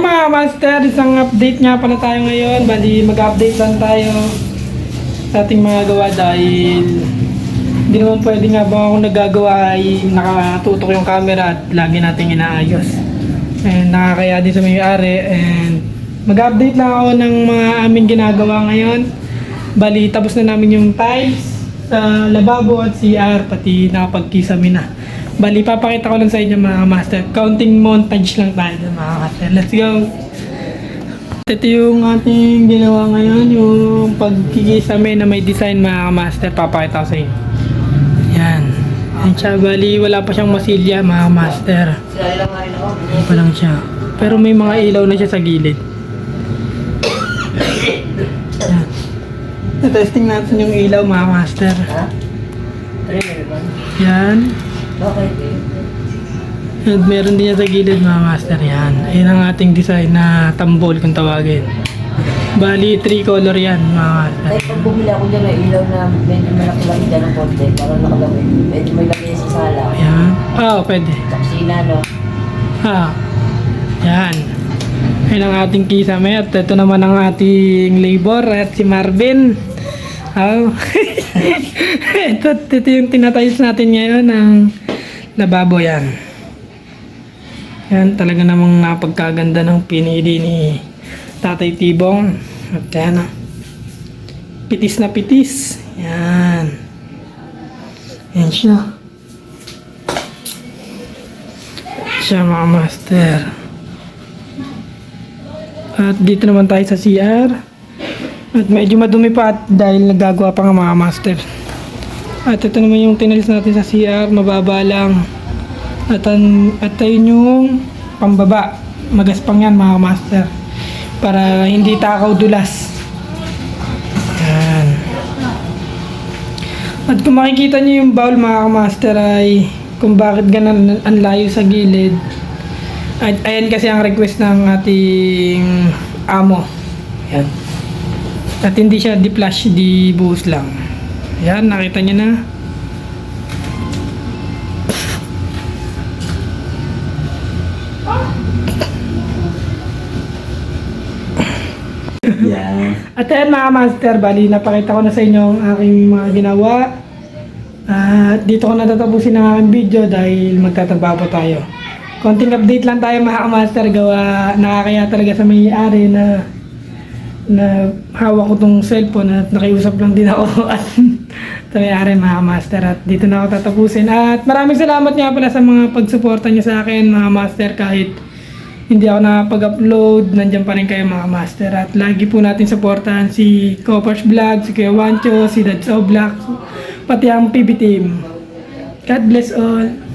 Mga master, isang update nga pala tayo ngayon. Bali, mag-update lang tayo sa ating mga gawa dahil hindi naman pwede nga ba ako nagagawa ay nakatutok yung camera at lagi nating inaayos. And nakakaya din sa may-ari and mag-update lang ako ng mga aming ginagawa ngayon. Bali, tapos na namin yung tiles sa lababo at CR pati nakapagkisame na. Bali, papakita ko lang sa inyo mga master. Counting montage lang tayo mga master. Let's go! Ito yung ating ginawa ngayon, yung pagkikisame na may design mga master. Papakita ko sa inyo. Yan. Yan siya, bali wala pa siyang masilya mga master. Yan pa lang siya. Pero may mga ilaw na siya sa gilid. Yan. Na-testing natin yung ilaw mga master. Yan. At meron din niya sa gilid mga master yan. Ayan ang ating design na tambol kung tawagin. Bali, three color yan mga master. Ay, pag bumili ako dyan ng ilaw na medyo malaki-laki dyan ng konti, para nakalawin. Medyo may lagay sa sala. Ayan. Ah, pwede. Taksina, no? Ah, yan. Yan ang ating kisame at ito naman ang ating labor at si Marvin. Oh. ito, ito yung tinatayos natin ngayon ng lababo yan. Yan talaga namang napagkaganda ng pinili ni Tatay Tibong. At yan ah. Pitis na pitis. Yan. Yan siya. siya mga master. At dito naman tayo sa CR. At medyo madumi pa at dahil nagagawa pa nga mga master. At ito naman yung tinalis natin sa CR, mababa lang. At, an, at ayun yung pambaba. Magaspang yan mga master. Para hindi takaw dulas. Yan. At kung makikita nyo yung bowl mga master ay kung bakit ganun ang layo sa gilid. Ay, ayan kasi ang request ng ating amo. Yan. At hindi siya di flash, di buhos lang. Yan, nakita niyo na. Yeah. At ayan mga master, bali napakita ko na sa inyo ang aking mga ginawa. At dito ko natatapusin ang aking video dahil magtatrabaho tayo. Konting update lang tayo mga master, gawa nakakaya talaga sa may-ari na na hawak ko tong cellphone at nakiusap lang din ako at sa may-ari mga master at dito na ako tatapusin. At maraming salamat nga pala sa mga pagsuporta niyo sa akin mga master kahit hindi ako nakapag-upload, nandiyan pa rin kayo mga master. At lagi po natin supportahan si Coppers Vlog, si Kuya Wancho, si Dads Oblak, pati ang PB Team. God bless all.